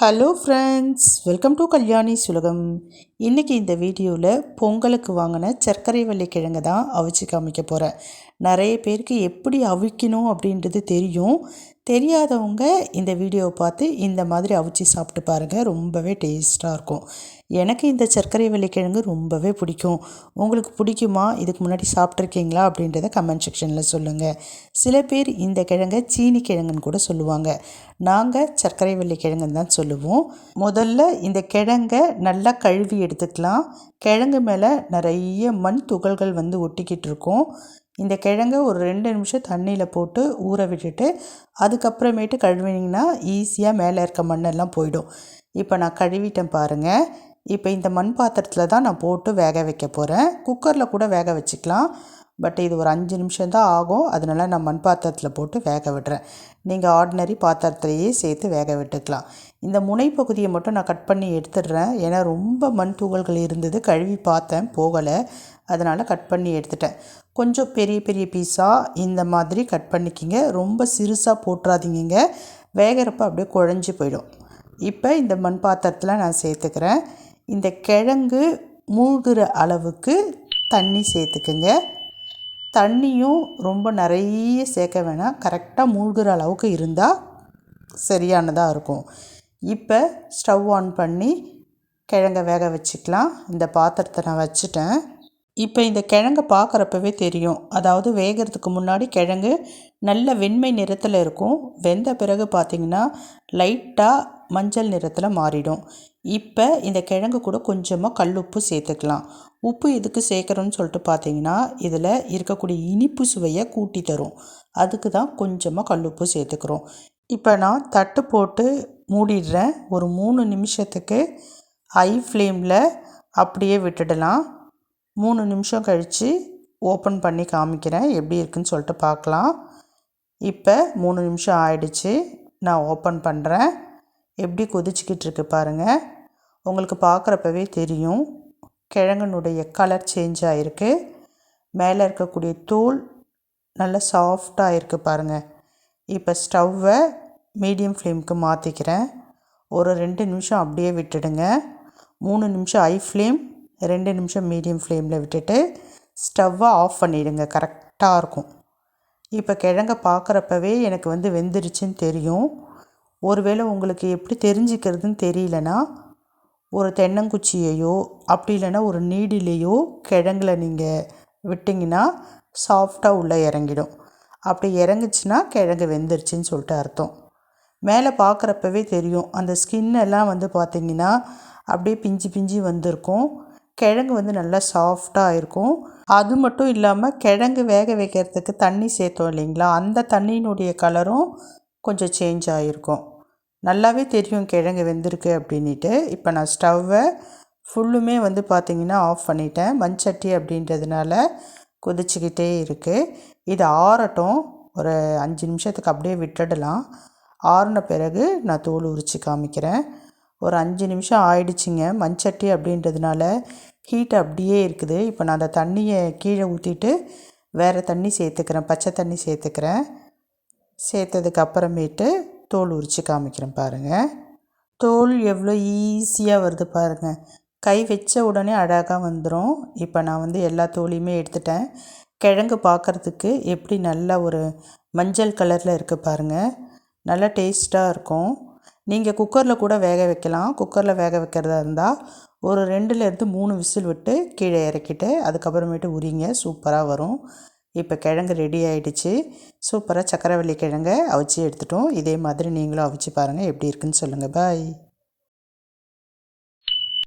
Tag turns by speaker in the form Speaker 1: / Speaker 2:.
Speaker 1: Hello friends welcome to Kalyani Sulagam இன்றைக்கி இந்த வீடியோவில் பொங்கலுக்கு வாங்கின சர்க்கரை வள்ளி கிழங்கு தான் அவிச்சு காமிக்க போகிறேன் நிறைய பேருக்கு எப்படி அவிக்கணும் அப்படின்றது தெரியும். தெரியாதவங்க இந்த வீடியோவை பார்த்து இந்த மாதிரி அவிச்சு சாப்பிட்டு பாருங்கள் ரொம்பவே டேஸ்ட்டாக இருக்கும். எனக்கு இந்த சர்க்கரை வெள்ளிக்கிழங்கு ரொம்பவே பிடிக்கும். உங்களுக்கு பிடிக்குமா? இதுக்கு முன்னாடி சாப்பிட்ருக்கீங்களா அப்படின்றத கமெண்ட் செக்ஷனில் சொல்லுங்கள் சில பேர் இந்த கிழங்கை சீனி கிழங்குன்னு கூட சொல்லுவாங்க. நாங்கள் சர்க்கரை வெள்ளிக்கிழங்குன்னு தான் சொல்லுவோம். முதல்ல இந்த கிழங்கை நல்லா கழுவி எடுத்துக்கலாம். கிழங்கு மேலே நிறைய மண் துகள்கள் வந்து ஒட்டிக்கிட்டு இருக்கும். இந்த கிழங்கை ஒரு ரெண்டு நிமிஷம் தண்ணியில் போட்டு ஊற விட்டுட்டு அதுக்கப்புறமேட்டு கழுவினீங்கன்னா ஈஸியாக மேலே இருக்க மண்ணெல்லாம் போயிடும். இப்போ நான் கழுவிட்டேன் பாருங்கள் இப்போ இந்த மண் பாத்திரத்தில் தான் நான் போட்டு வேக வைக்க போகிறேன் குக்கரில் கூட வேக வச்சுக்கலாம். பட் இது ஒரு அஞ்சு நிமிஷம் தான் ஆகும். அதனால நான் மண் பாத்திரத்தில் போட்டு வேக விடுறேன். நீங்கள் ஆர்டினரி பாத்திரத்திலையே சேர்த்து வேக விட்டுக்கலாம். இந்த முனைப்பகுதியை மட்டும் நான் கட் பண்ணி எடுத்துடுறேன். ஏன்னா ரொம்ப மண் தூகல்கள் இருந்தது. கழுவி பார்த்தேன். போகலை. அதனால் கட் பண்ணி எடுத்துட்டேன். கொஞ்சம் பெரிய பெரிய பீஸாக இந்த மாதிரி கட் பண்ணிக்கிங்க. ரொம்ப சிறுசாக போட்டுறாதீங்க வேகிறப்ப அப்படியே குழஞ்சி போயிடும். இப்போ இந்த மண் பாத்திரத்தில் நான் சேர்த்துக்கிறேன். இந்த கிழங்கு மூழ்கிற அளவுக்கு தண்ணி சேர்த்துக்குங்க. தண்ணியும் ரொம்ப நிறைய சேர்க்க வேணாம். கரெக்டாக மூழ்கிற அளவுக்கு இருந்தால் சரியானதாக இருக்கும். இப்போ ஸ்டவ் ஆன் பண்ணி கிழங்க வேக வச்சுக்கலாம். இந்த பாத்திரத்தை நான் வச்சுட்டேன். இப்போ இந்த கிழங்கை பார்க்குறப்பவே தெரியும். அதாவது வேகிறதுக்கு முன்னாடி கிழங்கு நல்ல வெண்மை நிறத்தில் இருக்கும். வெந்த பிறகு பார்த்திங்கன்னா லைட்டாக மஞ்சள் நிறத்தில் மாறிடும். இப்போ இந்த கிழங்கு கூட கொஞ்சமாக கல் உப்பு சேர்த்துக்கலாம். உப்பு எதுக்கு சேர்க்குறோன்னு சொல்லிட்டு பார்த்தீங்கன்னா இதில் இருக்கக்கூடிய இனிப்பு சுவையை கூட்டி தரும். அதுக்கு தான் கொஞ்சமாக கல் உப்பு சேர்த்துக்கிறோம். இப்போ நான் தட்டு போட்டு மூடிடுறேன். ஒரு மூணு நிமிஷத்துக்கு ஹை ஃப்ளேமில் அப்படியே விட்டுடலாம். மூணு நிமிஷம் கழித்து ஓப்பன் பண்ணி காமிக்கிறேன். எப்படி இருக்குன்னு சொல்லிட்டு பார்க்கலாம். இப்போ மூணு நிமிஷம் ஆயிடுச்சு. நான் ஓப்பன் பண்ணுறேன் எப்படி கொதிச்சிக்கிட்டு இருக்கு பாருங்கள் உங்களுக்கு பார்க்குறப்பவே தெரியும். கிழங்கனுடைய கலர் சேஞ்ச் ஆகிருக்கு மேலே இருக்கக்கூடிய தூள் நல்லா சாஃப்டாக இருக்குது பாருங்கள் இப்போ ஸ்டவ்வை மீடியம் ஃப்ளேமுக்கு மாற்றிக்கிறேன் ஒரு ரெண்டு நிமிஷம் அப்படியே விட்டுடுங்க. மூணு நிமிஷம் ஐ ஃப்ளேம் ரெண்டு நிமிஷம் மீடியம் ஃப்ளேமில் விட்டுட்டு ஸ்டவ்வை ஆஃப் பண்ணிவிடுங்க கரெக்டாக இருக்கும். இப்போ கிழங்க பார்க்குறப்பவே எனக்கு வந்து வெந்துருச்சுன்னு தெரியும். ஒருவேளை உங்களுக்கு எப்படி தெரிஞ்சுக்கிறதுன்னு தெரியலனா ஒரு தென்னங்குச்சியையோ அப்படி இல்லைன்னா ஒரு நீடிலேயோ கிழங்குல நீங்கள் விட்டிங்கன்னா சாஃப்டாக உள்ளே இறங்கிடும். அப்படி இறங்குச்சுன்னா கிழங்கு வெந்துருச்சுன்னு சொல்லிட்டு அர்த்தம். மேலே பார்க்குறப்பவே தெரியும். அந்த ஸ்கின்னெல்லாம் வந்து பார்த்திங்கன்னா அப்படியே பிஞ்சு பிஞ்சு வந்திருக்கும். கிழங்கு வந்து நல்லா சாஃப்டாக இருக்கும். அது மட்டும் இல்லாமல் கிழங்கு வேக வைக்கிறதுக்கு தண்ணி சேர்த்தோம் இல்லைங்களா? அந்த தண்ணியினுடைய கலரும் கொஞ்சம் சேஞ்ச் ஆகிருக்கும் நல்லாவே தெரியும் கிழங்கு வெந்திருக்கு அப்படின்ட்டு இப்போ நான் ஸ்டவ்வை ஃபுல்லுமே வந்து பார்த்திங்கன்னா ஆஃப் பண்ணிட்டேன். மண்சட்டி அப்படின்றதுனால கொதிச்சுக்கிட்டே இருக்குது இது ஆறட்டும். ஒரு அஞ்சு நிமிஷத்துக்கு அப்படியே விட்டுடலாம். ஆறின பிறகு நான் தோல் உரித்து காமிக்கிறேன். ஒரு அஞ்சு நிமிஷம் ஆயிடுச்சுங்க. மண்சட்டி அப்படின்றதுனால ஹீட் அப்படியே இருக்குது. இப்போ நான் அந்த தண்ணியை கீழே ஊற்றிட்டு வேறு தண்ணி சேர்த்துக்கிறேன். பச்சை தண்ணி சேர்த்துக்கிறேன். சேர்த்ததுக்கு அப்புறமேட்டு தோல் உரித்து காமிக்கிறேன் பாருங்கள் தோல் எவ்வளோ ஈஸியாக வருது பாருங்கள் கை வச்ச உடனே அழகாக வந்துடும் இப்போ நான் வந்து எல்லா தோலையுமே எடுத்துட்டேன். கிழங்கு பார்க்குறதுக்கு எப்படி நல்லா ஒரு மஞ்சள் கலரில் இருக்குது பாருங்கள் நல்லா டேஸ்ட்டாக இருக்கும். நீங்கள் குக்கரில் கூட வேக வைக்கலாம். குக்கரில் வேக வைக்கிறதா இருந்தால் ஒரு ரெண்டுலேருந்து மூணு விசில் விட்டு கீழே இறக்கிட்டு அதுக்கப்புறமேட்டு உரிங்க சூப்பராக வரும். இப்போ கிழங்கு ரெடி ஆகிடுச்சு சூப்பராக சக்கரவள்ளி கிழங்கை அவிச்சு எடுத்துட்டோம். இதே மாதிரி நீங்களும் அவிச்சு பாருங்கள் எப்படி இருக்குன்னு சொல்லுங்கள் பாய்.